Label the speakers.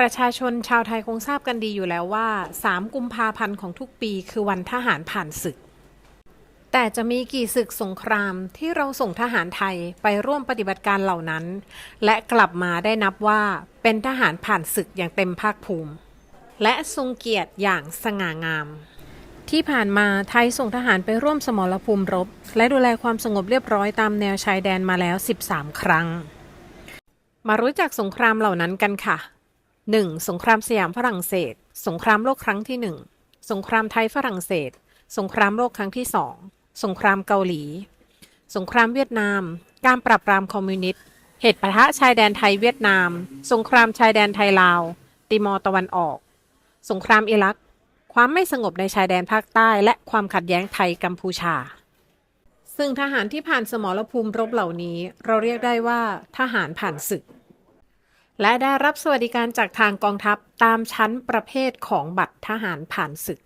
Speaker 1: ประชาชนชาวไทยคงทราบกันดีอยู่แล้วว่า 3 กุมภาพันธ์ของทุกปีคือวันทหารผ่านศึก แต่จะมีกี่ศึกสงครามที่เราส่งทหารไทยไปร่วมปฏิบัติการเหล่านั้น และกลับมาได้นับว่าเป็นทหารผ่านศึกอย่างเต็มภาคภูมิ และทรงเกียรติอย่างสง่างาม ที่ผ่านมาไทยส่งทหารไปร่วมสมรภูมิรบ และดูแลความสงบเรียบร้อยตามแนวชายแดนมาแล้ว 13 ครั้ง มารู้จักสงครามเหล่านั้นกันค่ะ 1. สงครามสยามฝรั่งเศส สงครามโลกครั้งที่ 1 สงครามไทยฝรั่งเศส สงครามโลกครั้งที่2สงครามเกาหลี สงครามเวียดนาม การปราบปรามคอมมิวนิสต์ เหตุปะทะชายแดนไทยเวียดนาม สงครามชายแดนไทยลาว ติมอร์ตะวันออก สงครามอิรัก ความไม่สงบในชายแดนภาคใต้ และความขัดแย้งไทยกัมพูชา ซึ่งทหารที่ผ่านสมรภูมิรบเหล่านี้ เราเรียกได้ว่า ทหารผ่านศึก และได้รับสวัสดิการจากทางกองทัพตามชั้นประเภทของบัตรทหารผ่านศึก